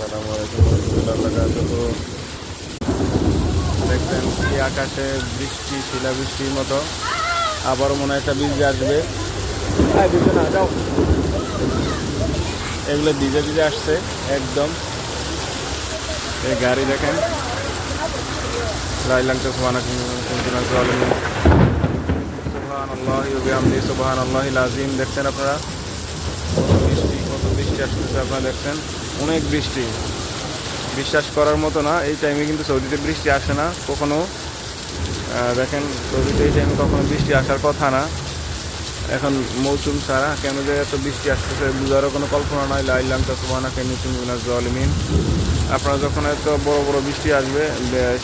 আসসালামু আলাইকুম রহমতুল্লাহ বারাকাতুহু। দেখছেন কি আকাশে বৃষ্টি শিলা বৃষ্টির মতো। আবারও মনে হয় একটা বীজ আসবে। না, যাও। এগুলো ভিজে ভিজে আসছে একদম। এই গাড়ি দেখেন। আযীম। দেখছেন আপনারা? বৃষ্টি আসতেছে, আপনারা দেখছেন। অনেক বৃষ্টি। বিশ্বাস করার মতো না, এই টাইমে কিন্তু সৌদিতে বৃষ্টি আসে না, কখনো। দেখেন, সৌদিতে এই টাইমে কখনো বৃষ্টি আসার কথা না। এখন মৌসুম ছাড়া কেন যে এত বৃষ্টি আসতেছে, বুঝারও কোনো কল্পনা নয় লাইলাম তো সুবানা কেন জলমিন আপনারা যখন এত বড় বড় বৃষ্টি আসবে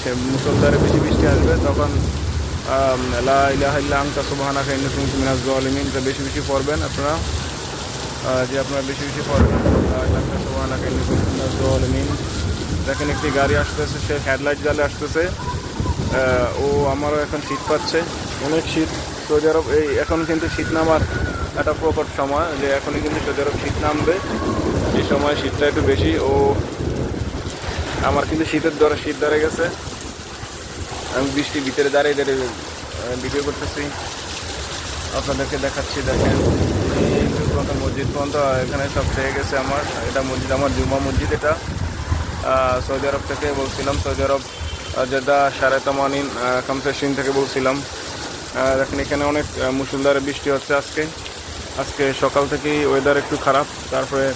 সে মুসলধারে বেশি বৃষ্টি আসবে, তখন লা ইলাহা ইল্লা আনতা সুবহানাকা জালিমিন তা বেশি বেশি পড়বেন আপনারা। যে আপনারা বেশি বেশি পড়বেন দেখেন একটি গাড়ি আসতেছে, সে হেডলাইট জ্বালে আসতেছে। ও আমারও এখন শীত পাচ্ছে, অনেক শীত। সৌদি আরব, এই এখন কিন্তু শীত নামার একটা প্রকট সময়, যে এখনই কিন্তু সৌদি আরব শীত নামবে। এই সময় শীতটা একটু বেশি, ও আমার কিন্তু শীতের দরে শীত ধরে গেছে। আমি বৃষ্টির ভিতরে দাঁড়িয়ে দাঁড়িয়ে ভিডিও করতেছি। আপনাদেরকে দেখাচ্ছি, দেখেন। পর্যন্ত মসজিদ পর্যন্ত এখানে সব পেয়ে গেছে আমার। এটা মসজিদ আমার জুমা মসজিদ এটা। সৌদি আরব থেকে বলছিলাম সৌদি আরব আহ, জেদ্দা সাড়ে তামানিন কমসেশন থেকে বলছিলাম। দেখেন এখানে অনেক আহ, মুষলধারে বৃষ্টি হচ্ছে আজকে। আজকে সকাল থেকেই ওয়েদার একটু খারাপ তারপরে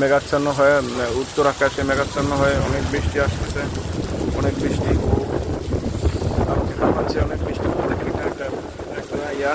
মেঘাচ্ছন্ন হয়ে উত্তর আকাশে মেঘাচ্ছন্ন হয়ে অনেক বৃষ্টি আসতেছে অনেক বৃষ্টি। অনেক বৃষ্টি। একটা ইয়া।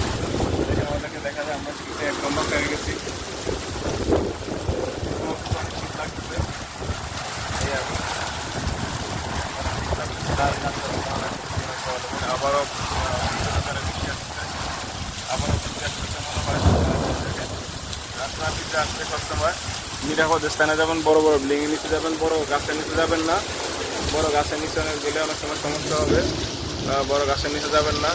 আমরা আসতে হয় নিরাপদ স্থানে যাবেন, বড় বড় বিল্ডিং নিচে যাবেন, বড় গাছের নিচে যাবেন না। বড় গাছের নিচে গেলে অনেক সময় সমস্যা হবে। বড় গাছের নিচে যাবেন না।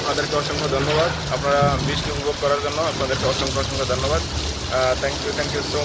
আপনাদেরকে অসংখ্য ধন্যবাদ। আপনারা বৃষ্টি উপভোগ করার জন্য আপনাদেরকে অসংখ্য অসংখ্য ধন্যবাদ। Thank you thank you so